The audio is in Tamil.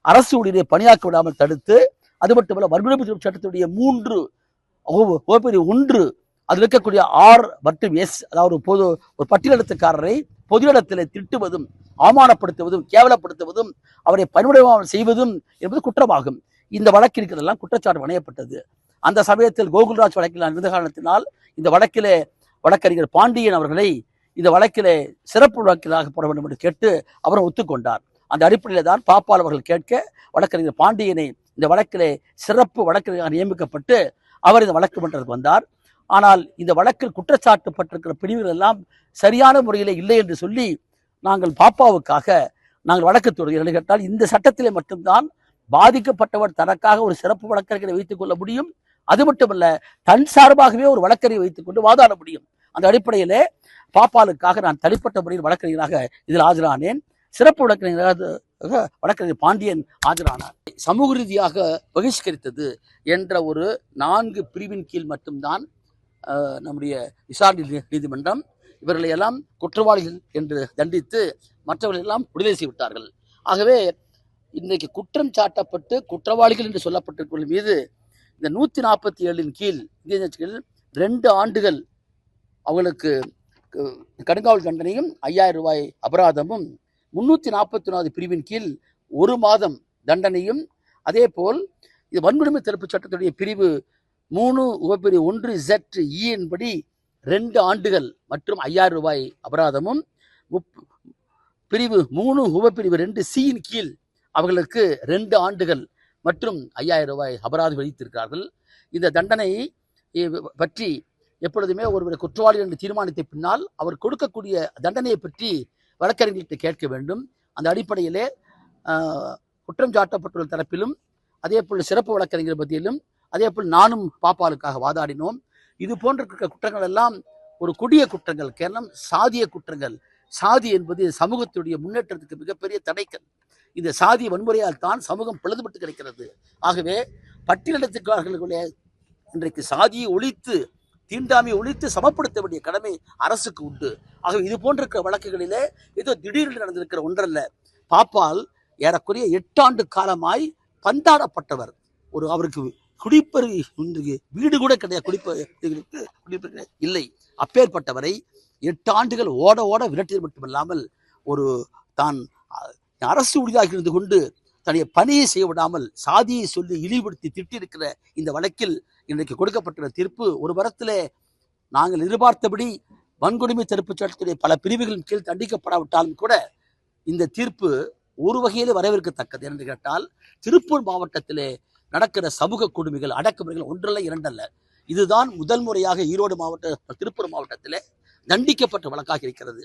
அரசு ஊழியரை பணியாக்க விடாமல் தடுத்து அது மட்டுமல்ல வன்கொடுமை சட்டத்துடைய மூன்று ஓ- ஒன்று அதில் இருக்கக்கூடிய ஆர் மற்றும் எஸ் அதாவது ஒரு பொது ஒரு பட்டியலெடுத்துக்காரரை பொது இடத்திலே திட்டுவதும் அவமானப்படுத்துவதும் கேவலப்படுத்துவதும் அவரை பணிமுடையாமல் செய்வதும் என்பது குற்றமாகும். இந்த வழக்கில் இருக்கிறதெல்லாம் குற்றச்சாட்டு வணையப்பட்டது. அந்த சமயத்தில் கோகுல்ராஜ் வழக்கில் நான் இருந்த காரணத்தினால் இந்த வழக்கிலே வழக்கறிஞர் பாண்டியன் அவர்களை இந்த வழக்கிலே சிறப்பு வழக்கிலாக போட வேண்டும் என்று கேட்டு அவரும் ஒத்துக்கொண்டார். அந்த அடிப்படையில் தான் பாப்பால் அவர்கள் கேட்க வழக்கறிஞர் பாண்டியனை இந்த வழக்கிலே சிறப்பு வழக்கறிஞராக நியமிக்கப்பட்டு அவர் இந்த வழக்கு மன்றத்துக்கு வந்தார். ஆனால் இந்த வழக்கில் குற்றச்சாட்டுப்பட்டிருக்கிற பிரிவுகள் எல்லாம் சரியான முறையில் இல்லை என்று சொல்லி நாங்கள் பாப்பாவுக்காக நாங்கள் வழக்கு தொடர்கிறோம் கேட்டால் இந்த சட்டத்திலே மட்டும்தான் பாதிக்கப்பட்டவர் தனக்காக ஒரு சிறப்பு வழக்கறிஞரை வைத்துக் கொள்ள முடியும். அது மட்டுமல்ல தன் சார்பாகவே ஒரு வழக்கறிஞரை வைத்துக் கொண்டு வாதாட முடியும். அந்த அடிப்படையிலே பாப்பாலுக்காக நான் தனிப்பட்ட முறையில் வழக்கறிஞராக இதில் ஆஜரானேன். சிறப்பு வழக்கறிஞராக வழக்கறிஞர் பாண்டியன் ஆஜரானார். சமூக ரீதியாக பகிஷ்கரித்தது என்ற ஒரு நான்கு பிரிவின் கீழ் மட்டும்தான் நம்முடைய விசாரணை நீதிமன்றம் இவர்களை எல்லாம் குற்றவாளிகள் என்று தண்டித்து மற்றவர்கள் எல்லாம் விடுதலை செய்துவிட்டார்கள். ஆகவே இன்றைக்கு குற்றம் சாட்டப்பட்டு குற்றவாளிகள் என்று சொல்லப்பட்டிருக்கிற மீது இந்த நூற்றி நாற்பத்தி ஏழின் கீழ் இந்திய கட்சிகள் ரெண்டு ஆண்டுகள் அவர்களுக்கு கடுங்காவல் தண்டனையும் ஐயாயிரம் ரூபாய் அபராதமும் முன்னூற்றி நாற்பத்தி ஒன்றாவது பிரிவின் கீழ் ஒரு மாதம் தண்டனையும் அதே போல் இது வன்கொடுமை தடுப்பு சட்டத்துடைய பிரிவு மூணு உபப்பிரிவு ஒன்று ஜெட் இன்படி e படி ரெண்டு ஆண்டுகள் மற்றும் ஐயாயிரம் ரூபாய் அபராதமும் முப்- பிரிவு மூணு உபப்பிரிவு ரெண்டு சியின் கீழ் அவர்களுக்கு ரெண்டு ஆண்டுகள் மற்றும் ஐயாயிரம் ரூபாய் அபராதம் விதித்திருக்கிறார்கள். இந்த தண்டனை பற்றி எப்பொழுதுமே ஒருவரை குற்றவாளி என்று தீர்மானித்த பின்னால் அவர் கொடுக்கக்கூடிய தண்டனையை பற்றி வழக்கறிஞர்கிட்ட கேட்க வேண்டும். அந்த அடிப்படையிலே குற்றம் சாட்டப்பட்டுள்ள தரப்பிலும் அதே போல் சிறப்பு வழக்கறிஞர் பற்றியிலும் அதே போல் நானும் பாப்பாலுக்காக வாதாடினோம். இது போன்ற குற்றங்கள் எல்லாம் ஒரு கொடிய குற்றங்கள். கேரளம் சாதிய குற்றங்கள். சாதி என்பது சமூகத்துடைய முன்னேற்றத்துக்கு மிகப்பெரிய தடைக்கல் இந்த சாதி வன்முறையால் தான் சமூகம் பிளதுபட்டு கிடைக்கிறது. ஆகவே பட்டியலிடத்துக்காரர்களுடைய இன்றைக்கு சாதியை ஒழித்து தீண்டாமையை ஒழித்து சமப்படுத்த வேண்டிய கடமை அரசுக்கு உண்டு. ஆகவே இது போன்ற இருக்கிற வழக்குகளிலே ஏதோ திடீரென்று நடந்திருக்கிற ஒன்றல்ல. பாப்பால் ஏறக்குறைய எட்டாண்டு காலமாய் பந்தாடப்பட்டவர். ஒரு அவருக்கு குடிப்பெரு இன்றைக்கு வீடு கூட கிடையாது. குடிப்பெருக்கு குடிப்பெரு இல்லை. அப்பேற்பட்டவரை எட்டு ஆண்டுகள் ஓட ஓட விரட்டியது மட்டுமல்லாமல் ஒரு தான் அரசு ஊழியராக இருந்து கொண்டு தன்னுடைய பணியை செய்ய விடாமல் சாதியை சொல்லி இழிவுபடுத்தி திட்டிருக்கிற இந்த வழக்கில் இன்றைக்கு கொடுக்கப்பட்டுள்ள தீர்ப்பு ஒரு வரத்தில் நாங்கள் எதிர்பார்த்தபடி வன்கொடுமை தடுப்புச் சட்டத்துடைய பல பிரிவுகளின் கீழ் தண்டிக்கப்படாவிட்டாலும் கூட இந்த தீர்ப்பு ஒரு வகையிலே வரவேற்கத்தக்கது என்று கேட்டால் திருப்பூர் மாவட்டத்திலே நடக்கிற சமூக கொடுமைகள் அடக்குமுறைகள் ஒன்றல்ல இரண்டல்ல. இதுதான் முதல் முறையாக ஈரோடு மாவட்ட திருப்பூர் மாவட்டத்திலே தண்டிக்கப்பட்ட வழக்காக இருக்கிறது.